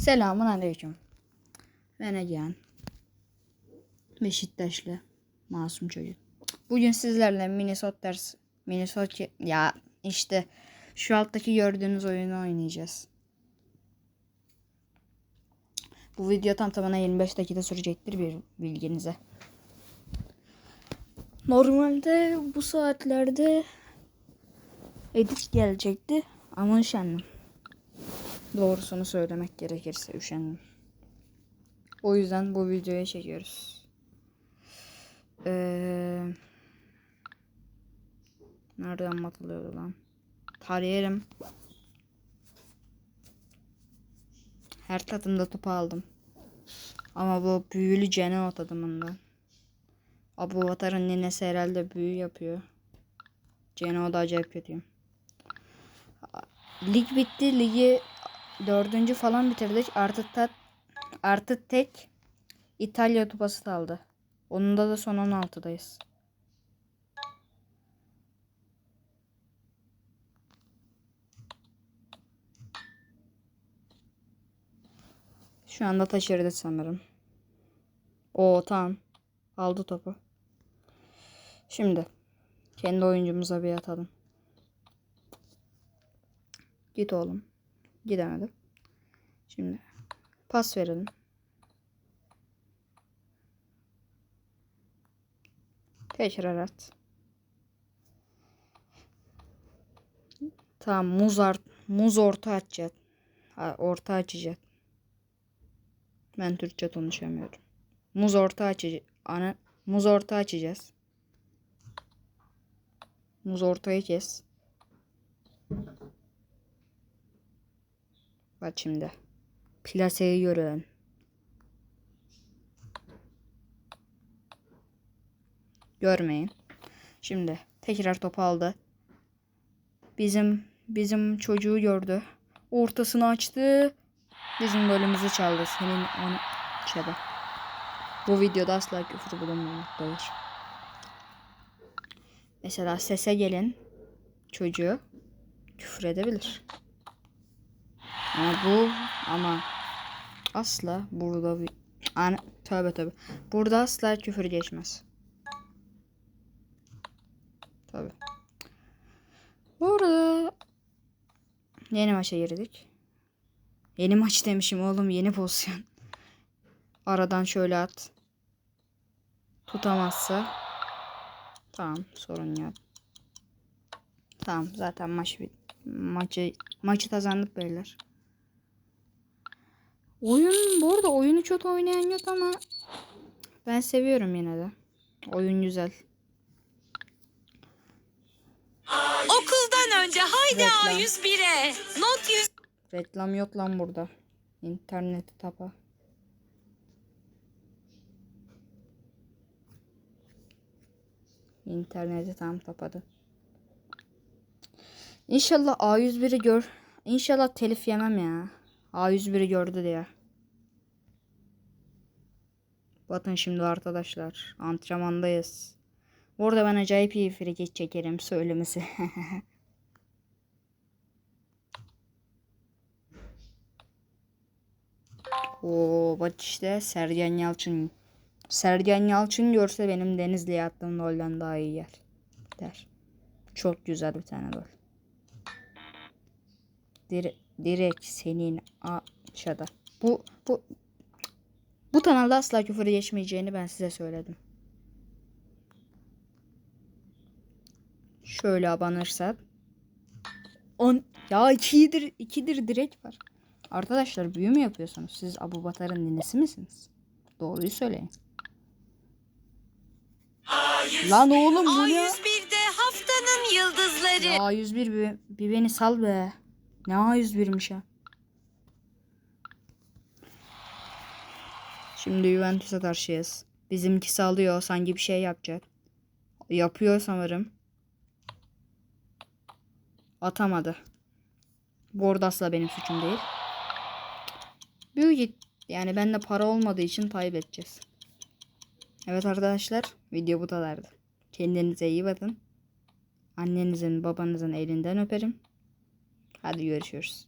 Selamun aleyküm. Ben Egehan. Beşiktaşlı masum çocuk. Bugün sizlerle Minnesota ders Minnesota ya işte şu alttaki gördüğünüz oyunu oynayacağız. Bu video tam tamına 25 dakika sürecektir bir bilginize. Normalde bu saatlerde edit gelecekti ama üşendim. Doğrusunu söylemek gerekirse üşendim. O yüzden bu videoyu çekiyoruz. Ee, nereden atılıyordu lan? Tariherim. Her tadımda topu aldım. Ama bu büyülü Cenot adımından. Abu Batar'ın ninesi herhalde büyü yapıyor. Cenot da acayip kötüyüm. Lig bitti. Ligi dördüncü falan bitirdik. Artı tat, artı tek İtalya kupası kaldı. Onunda da son 16'dayız. Şu anda taşırdı sanırım. O tamam. Aldı topu. Şimdi kendi oyuncumuza bir atalım. Git oğlum. Gidemedi. Şimdi pas verelim. Tekrar at. Tamam muz, art, muz orta açacak. Ha, orta açacak. Ben Türkçe konuşamıyorum. Muz orta açacak. Ana, muz orta açacağız. Muz ortayı kes. Bak şimdi. Plaseyi görün. Görmeyin. Şimdi tekrar topu aldı. Bizim bizim çocuğu gördü. Ortasını açtı. Bizim golümüzü çaldı. Senin onu çaldı. Bu videoda asla küfür bulunmamaktadır. Mesela sese gelin çocuğu küfür edebilir. Ama bu ama asla burada bir ana tövbe tövbe. Burada asla küfür geçmez. Tabi. Burada yeni maça girdik. Yeni maç demişim oğlum yeni pozisyon. Aradan şöyle at. Tutamazsa tamam sorun yok. Tamam zaten maç bit maçı maçı kazandık beyler. Oyun bu arada oyunu çok oynayan yok ama ben seviyorum yine de. Oyun güzel. Okuldan önce haydi Reklam. A101'e. Not 100. Reklam yok lan burada. İnterneti tapa. İnterneti tam tapadı. İnşallah A101'i gör. İnşallah telif yemem ya. A101'i gördü diye. Bakın şimdi arkadaşlar. Antrenmandayız. Burada ben acayip iyi frikik çekerim söylemesi. Oo bak işte Sergen Yalçın. Sergen Yalçın görse benim Denizli'ye attığım golden daha iyi yer. Der. Çok güzel bir tane gol. Dire direkt senin aşağıda. Bu bu bu kanalda asla küfür geçmeyeceğini ben size söyledim. Şöyle abanırsak. On ya ikidir ikidir direkt var. Arkadaşlar büyü mü yapıyorsunuz? Siz Abu Batar'ın ninesi misiniz? Doğruyu söyleyin. Lan oğlum bu ne? A101'de haftanın yıldızları. Ya A101 bir, bir beni sal be. Ne A101'miş ya. Şimdi Juventus'a karşıyız. Bizimkisi alıyor sanki bir şey yapacak. Yapıyor sanırım. Atamadı. Bu arada asla benim suçum değil. Büyük yani bende para olmadığı için kaybedeceğiz. Evet arkadaşlar video bu kadardı. Kendinize iyi bakın. Annenizin babanızın elinden öperim. Hadi görüşürüz.